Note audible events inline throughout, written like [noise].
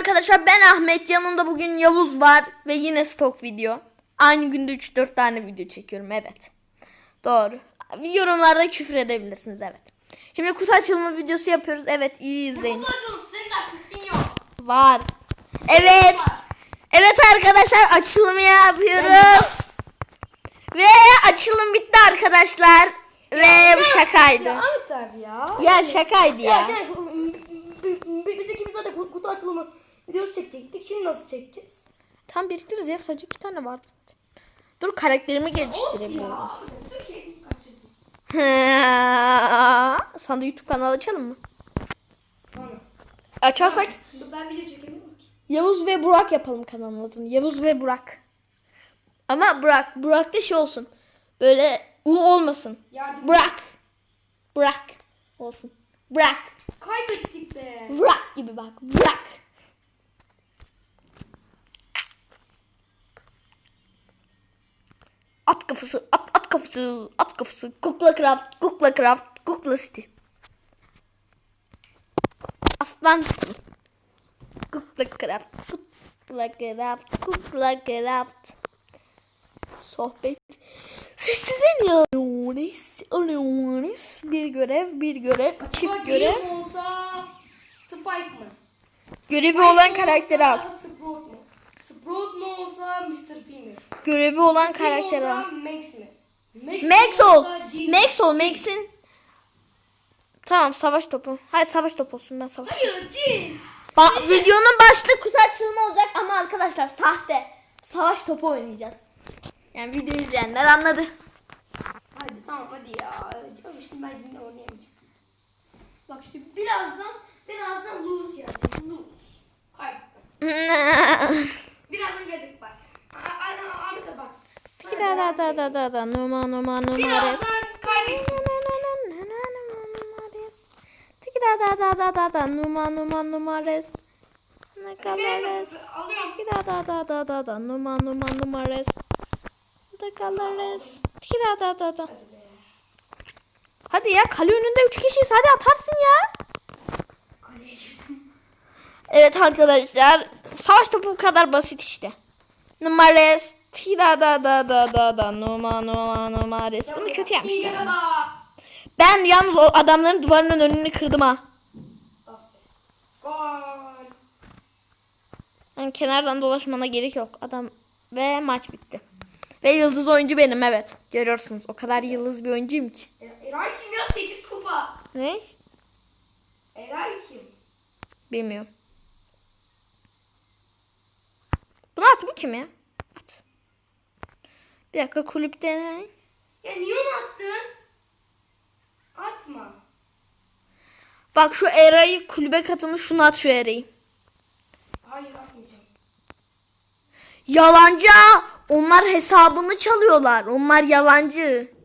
arkadaşlar ben Ahmet yanımda bugün Yavuz var ve yine stok video. Aynı günde 3-4 tane video çekiyorum evet. Doğru. Yorumlarda küfür edebilirsiniz evet. Şimdi kutu açılımı videosu yapıyoruz. Evet iyi izleyin. Kutulaşalım senin hakkın yok. Var. Evet. Evet arkadaşlar açılımı yapıyoruz. Ve açılım bitti arkadaşlar. Ve bu şakaydı. Ahmet abi ya. Ya şakaydı Ya. ya. Yani, biz ikimiz zaten ku- kutu açılımı videosu çekecektik. Şimdi nasıl çekeceğiz? Tam biriktiririz ya sadece iki tane vardı. Dur karakterimi kaçırdı. Sana da YouTube kanalı açalım mı? Açarsak Ben video çekemiyorum ki. Yavuz ve Burak yapalım kanalın adını. Yavuz ve Burak. Ama Burak. Burak da şey olsun. Böyle U olmasın. Yardım. Burak. Burak olsun. Burak. Kaybettik be. Burak gibi bak. Burak. At kafası, at, at kafası, at kafası. Kukla craft, kukla craft, kukla city. Aslan city. Kukla craft, kukla craft, kukla craft. Sohbet. Sessizin ya. Leonis, Leonis. Bir görev, bir görev, çift Acaba görev. Gale mi olsa Spike mı? Görevi Spike olan karakteri al. Sprout mu? Sprout mu olsa Mr. P mi? Görevi olan olsa al. Max mi? Max ol. Max ol. Max'in. Tamam savaş topu. Hayır savaş topu olsun ben savaş. Hayır. Ba- videonun başlığı kutu açılımı olacak ama arkadaşlar sahte. Savaş topu oynayacağız. Yani video izleyenler anladı. Hadi tamam hadi ya. Ama şimdi ben yine oynayamayacağım. Bak şimdi birazdan birazdan lose yani. Lose. Kaybettim. [laughs] Birazdan gelecek bak. A- Aynen Ahmet'e bak. Da da da da da numa numa numa res. Birazdan kaybettim. Tiki da da da da da da numa numa numa res. Ne. Alıyorum. Tiki da da da da da da numa numa numa res. Ne res. Tiki da da da da. Hadi ya kale önünde 3 kişiyiz hadi atarsın ya. Evet arkadaşlar savaş topu bu kadar basit işte. Numares. Tiki da da da da da da numa numa numa res. Bunu kötü yapmışlar. Ben yalnız o adamların duvarının önünü kırdım ha. Gol. Yani kenardan dolaşmana gerek yok. Adam ve maç bitti. Ve yıldız oyuncu benim evet. Görüyorsunuz o kadar yıldız bir oyuncuyum ki. E- Eray kim ya? 8 kupa. Ne? Eray kim? Bilmiyorum. Bunu at bu kim ya? Bir dakika kulüpte ne? Ya niye onu attın? Atma. Bak şu Eray'ı kulübe katılmış şunu at şu Eray'ı. Hayır atmayacağım. Yalancı. Onlar hesabını çalıyorlar. Onlar yalancı.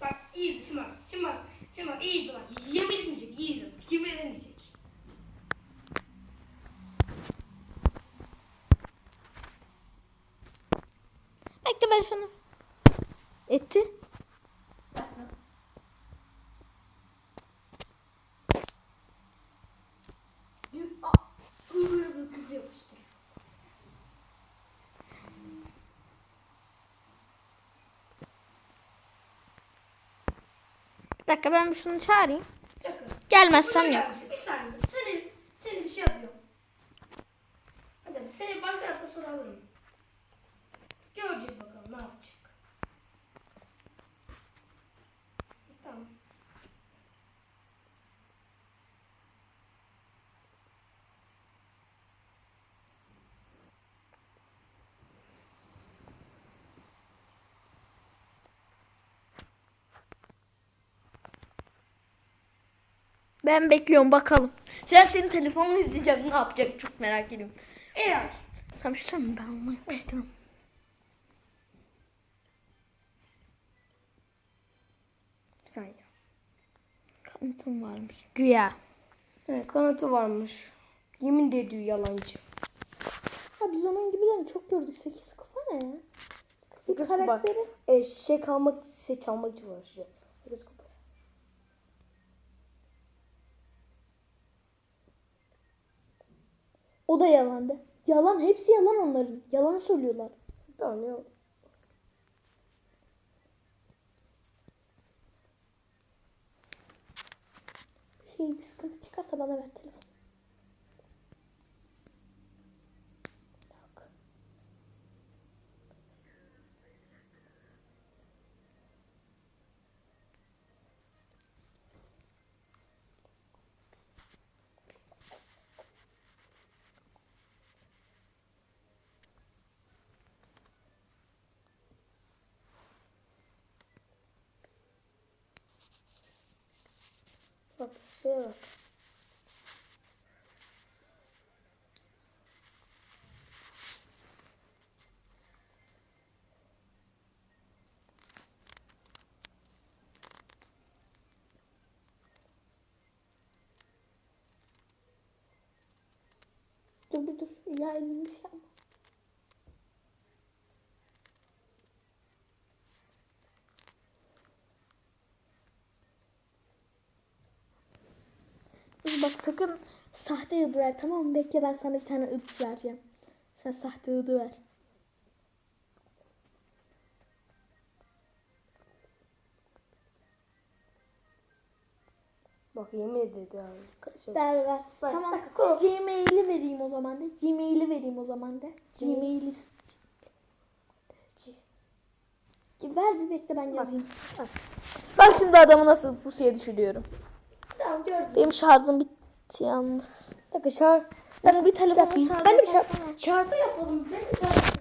Bak iyi izle bak. Şimdi bak iyi izle bak. Yemin etmeyecek. İyi izle. Yemin etmeyecek. Bekle ben şunu. Etti. Bir dakika ben bir şunu çağırayım. Yakın. Gelmezsen yok. Bir saniye. Seni, seni bir şey yapıyorum. Hadi seni başka tarafa sonra. Göreceğiz bakalım ne yapacak. Tamam. Ben bekliyorum bakalım. Sen senin telefonunu izleyeceğim. Ne yapacak çok merak ediyorum. Eğer Sen bir şey? Ben onu yapıştırırım. bir saniye. Kanıtım varmış. Güya. Evet, kanıtı varmış. Yemin de ediyor yalancı. Ha biz onun gibilerini çok gördük. 8 kupa ne ya? Sekiz karakteri. kupa. E, şey kalmak, şey çalmak için var. Şey. 8 kupa. O da yalandı. Yalan. Hepsi yalan onların. Yalanı söylüyorlar. Tamam ya. Bir şey bir sıkıntı çıkarsa bana ver telefon. Yok. Bak şeye bak. Dur bir dur. Ya elim bir şey ama. Bak sakın sahte yıldız ver tamam mı? Bekle ben sana bir tane ıps vereceğim. Sen sahte yıldız ver. Bak yemin ederim. Şey, Ver ver. Tamam. kur. Gmail'i vereyim o zaman de. Gmail'i vereyim o zaman de. Gmail'i Ver bir bekle ben yazayım. Bak şimdi adamı nasıl pusuya düşürüyorum. Tamam gördüm. Benim şarjım bitti yalnız. Bir dakika şar. Benim bir telefonum Ben şarjı de bir şar. yaparsana. Şartı yapalım. Ben de şart.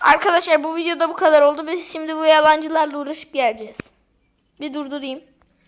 Arkadaşlar bu videoda bu kadar oldu. Biz şimdi bu yalancılarla uğraşıp geleceğiz. Bir durdurayım.